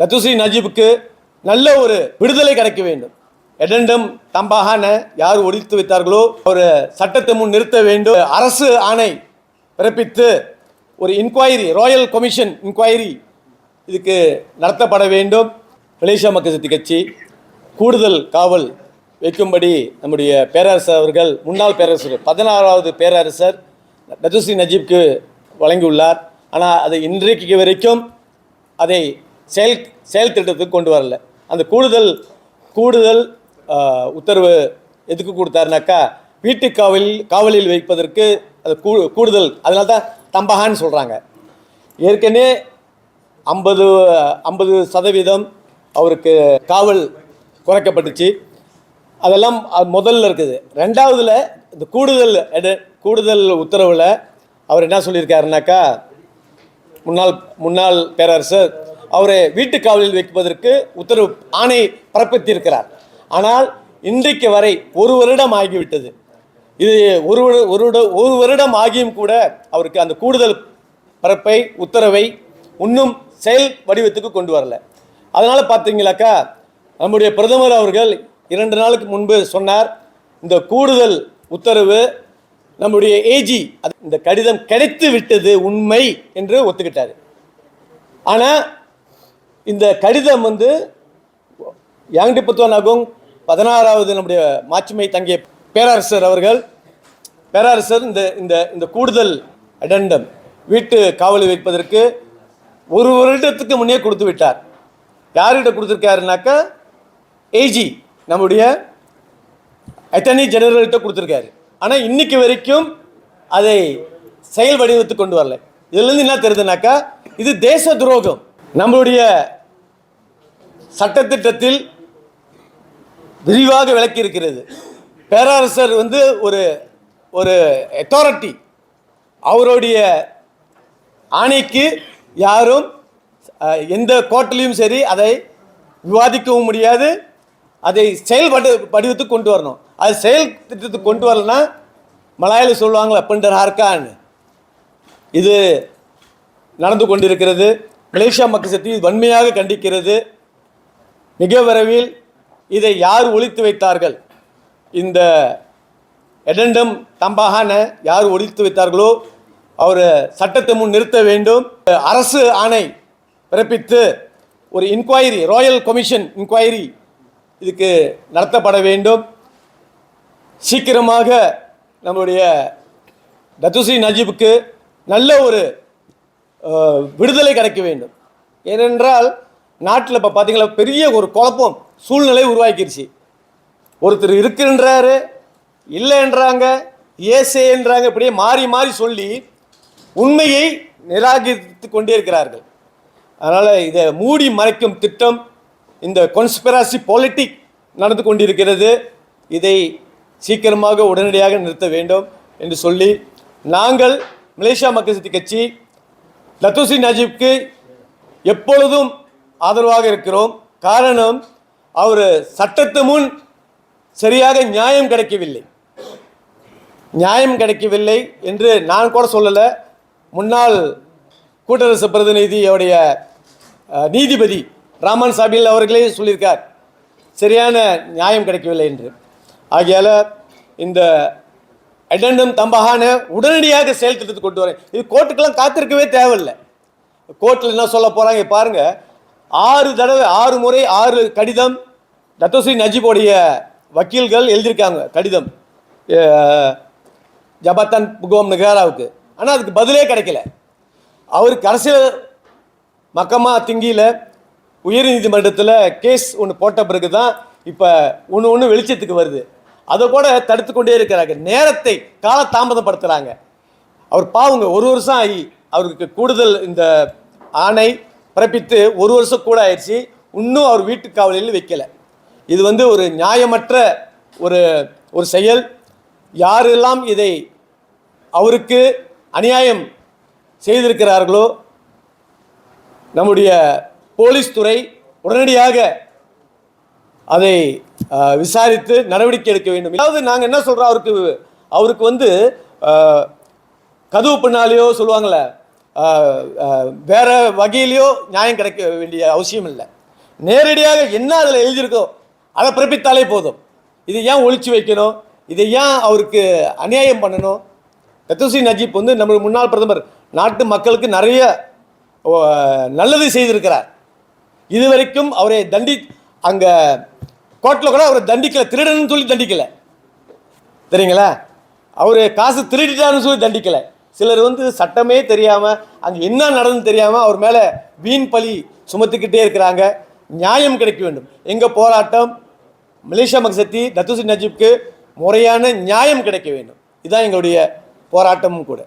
தத்துஸ்ரீ நஜீபுக்கு நல்ல ஒரு விடுதலை கிடைக்க வேண்டும். எடண்டம் தம்பாகான யார் ஒழித்து வைத்தார்களோ ஒரு சட்டத்தை முன் நிறுத்த வேண்டும். அரசு ஆணை பிறப்பித்து ஒரு இன்கொயரி ராயல் கமிஷன் இன்கொயரி இதுக்கு நடத்தப்பட வேண்டும். மலேசியா மக்கள் சக்தி கட்சி கூடுதல் காவல் வைக்கும்படி நம்முடைய பேரரசர் அவர்கள் முன்னாள் பேரரசர் பதினாறாவது பேரரசர் நதுஸ்ரீ நஜீப்க்கு வழங்கியுள்ளார். ஆனால் அதை இன்றைக்கு வரைக்கும் அதை செயல் செயல் திட்டத்துக்கு கொண்டு வரல. அந்த கூடுதல் கூடுதல் உத்தரவு எதுக்கு கொடுத்தாருனாக்கா வீட்டு காவலில் காவலில் வைப்பதற்கு அது கூ கூடுதல் அதனால தான் தம்பகான்னு சொல்கிறாங்க ஏற்கனவே ஐம்பது ஐம்பது சதவீதம் அவருக்கு காவல் குறைக்கப்பட்டுச்சு. அதெல்லாம் அது முதல்ல இருக்குது. ரெண்டாவதுல இந்த கூடுதல் கூடுதல் உத்தரவில் அவர் என்ன சொல்லியிருக்காருனாக்கா முன்னாள் முன்னாள் பேரரசர் அவரை வீட்டு காவலில் வைப்பதற்கு உத்தரவு ஆணை பிறப்பித்திருக்கிறார். ஆனால் இன்றைக்கு வரை ஒரு வருடம் ஆகிவிட்டது. இது ஒரு ஒரு ஒரு வருடம் ஆகியும் கூட அவருக்கு அந்த கூடுதல் பரப்பை உத்தரவை இன்னும் செயல் வடிவத்துக்கு கொண்டு வரல. அதனால் பார்த்தீங்களாக்கா நம்முடைய பிரதமர் அவர்கள் இரண்டு நாளுக்கு முன்பு சொன்னார் இந்த கூடுதல் உத்தரவு நம்முடைய ஏஜி இந்த கடிதம் கிடைத்து விட்டது உண்மை என்று ஒத்துக்கிட்டார். ஆனால் இந்த கடிதம் வந்து யாங்கிடிப்புத்துவன் பதினாறாவது நம்முடைய மாட்சிமை தங்கிய பேரரசர் அவர்கள் பேரரசர் இந்த இந்த இந்த கூடுதல் அடண்டம் வீட்டு காவலில் வைப்பதற்கு ஒரு வருடத்துக்கு முன்னே கொடுத்து விட்டார். யார்கிட்ட கொடுத்துருக்காருனாக்கா ஏஜி நம்முடைய அட்டர்னி ஜெனரல்கிட்ட கொடுத்துருக்காரு. ஆனால் இன்னைக்கு வரைக்கும் அதை செயல் வடிவத்துக்கு கொண்டு வரல. இதுலேருந்து என்ன தெரியுதுனாக்கா இது தேச துரோகம். நம்மளுடைய சட்டத்திட்டத்தில் விரிவாக விளக்கி இருக்கிறது பேரரசர் வந்து ஒரு ஒரு அத்தாரிட்டி அவருடைய ஆணைக்கு யாரும் எந்த கோட்டிலையும் சரி அதை விவாதிக்கவும் முடியாது. அதை செயல்படு படிவத்துக்கு கொண்டு வரணும். அது செயல் திட்டத்துக்கு கொண்டு வரலன்னா மலையாளி சொல்லுவாங்களே பிண்டர் ஹார்கான். இது நடந்து கொண்டிருக்கிறது. மலேசியா மக்கள் சக்தி வன்மையாக கண்டிக்கிறது. மிக விரைவில் இதை யார் ஒழித்து வைத்தார்கள்? இந்த எடண்டம் தம்பாகான யார் ஒழித்து வைத்தார்களோ அவர் சட்டத்தை முன் நிறுத்த வேண்டும். அரசு ஆணை பிறப்பித்து ஒரு இன்கொயரி ராயல் கமிஷன் இன்கொயரி இதுக்கு நடத்தப்பட வேண்டும். சீக்கிரமாக நம்முடைய தத்துஸ்ரீ நஜீபுக்கு நல்ல ஒரு விடுதலை கிடைக்க வேண்டும். ஏனென்றால் நாட்டில் இப்போ பார்த்தீங்களா பெரிய ஒரு குழப்பம் சூழ்நிலை உருவாக்கிருச்சு. ஒருத்தர் இருக்குன்றாரு இல்லைன்றாங்க ஏசேன்றாங்க இப்படியே மாறி மாறி சொல்லி உண்மையை நிராகரித்து கொண்டே இருக்கிறார்கள். அதனால் இதை மூடி மறைக்கும் திட்டம் இந்த கொன்ஸ்பிராசி பாலிட்டிக் நடந்து கொண்டிருக்கிறது. இதை சீக்கிரமாக உடனடியாக நிறுத்த வேண்டும் என்று சொல்லி நாங்கள் மலேசியா மக்கள் சக்தி கட்சி லத்துசி நஜீப்க்கு எப்பொழுதும் ஆதரவாக இருக்கிறோம். காரணம் அவர் சட்டத்து முன் சரியாக நியாயம் கிடைக்கவில்லை. நியாயம் கிடைக்கவில்லை என்று நான் கூட சொல்லலை. முன்னாள் கூட்டரசு பிரதிநிதியுடைய நீதிபதி ராமன் சாபில் அவர்களே சொல்லியிருக்கார். சரியான நியாயம் கிடைக்கவில்லை என்று. ஆகையால் இந்த அடண்டம் தம்பகான உடனடியாக செயல் திட்டத்தை கொண்டு வரேன். இது கோர்ட்டுக்கெல்லாம் காத்திருக்கவே தேவையில்லை. கோர்ட்டில் என்ன சொல்ல போகிறாங்க பாருங்க. ஆறு தடவை ஆறு முறை ஆறு கடிதம் தத்தோஸ்ரீ நஜீபோடைய வக்கீல்கள் எழுதியிருக்காங்க கடிதம். அஹ், ஜபாத்தான் புகோம் நகாராவுக்கு. ஆனால் அதுக்கு பதிலே கிடைக்கல. அவருக்கு அரசியல் மக்கமா திங்கியில் உயர்நீதிமன்றத்தில் கேஸ் ஒன்று போட்ட பிறகு தான் இப்போ ஒன்று ஒன்று வெளிச்சத்துக்கு வருது. அதை கூட தடுத்து கொண்டே இருக்கிறாங்க. நேரத்தை கால தாமதப்படுத்துகிறாங்க அவர் பாவங்க ஒரு வருஷம் ஆகி அவருக்கு கூடுதல் இந்த ஆணை பிறப்பித்து ஒரு வருஷம் கூட ஆயிடுச்சு. இன்னும் அவர் வீட்டு காவலில் வைக்கலை. இது வந்து ஒரு நியாயமற்ற ஒரு ஒரு செயல். யாரெல்லாம் இதை அவருக்கு அநியாயம் செய்திருக்கிறார்களோ நம்முடைய போலீஸ் துறை உடனடியாக அதை விசாரித்து நடவடிக்கை எடுக்க வேண்டும். அதாவது நாங்கள் என்ன சொல்கிறோம் அவருக்கு அவருக்கு வந்து கதவு பின்னாலேயோ சொல்லுவாங்கள வேற வகையிலையோ நியாயம் கிடைக்க வேண்டிய அவசியம் இல்லை. நேரடியாக என்ன அதில் எழுதியிருக்கோ அதை பிறப்பித்தாலே போதும். இதை ஏன் ஒழிச்சு வைக்கணும்? இதை ஏன் அவருக்கு அநியாயம் பண்ணணும்? தத்துசி நஜீப் வந்து நம்ம முன்னாள் பிரதமர் நாட்டு மக்களுக்கு நிறைய நல்லது செய்திருக்கிறார். இதுவரைக்கும் அவரை தண்டி அங்கே கோர்ட்டில் கூட அவரை தண்டிக்கலை திருடன்னு சொல்லி தண்டிக்கலை. தெரியுங்களா? அவர் காசு திருடிட்டான்னு சொல்லி தண்டிக்கலை. சிலர் வந்து சட்டமே தெரியாமல் அங்கே என்ன நடந்துன்னு தெரியாமல் அவர் மேலே வீண் பழி சுமத்திக்கிட்டே இருக்கிறாங்க. நியாயம் கிடைக்க வேண்டும். எங்கள் போராட்டம்? மலேசியா மக்சத்தி தத்துசி நஜீப்க்கு முறையான நியாயம் கிடைக்க வேண்டும். இதுதான் எங்களுடைய போராட்டமும் கூட.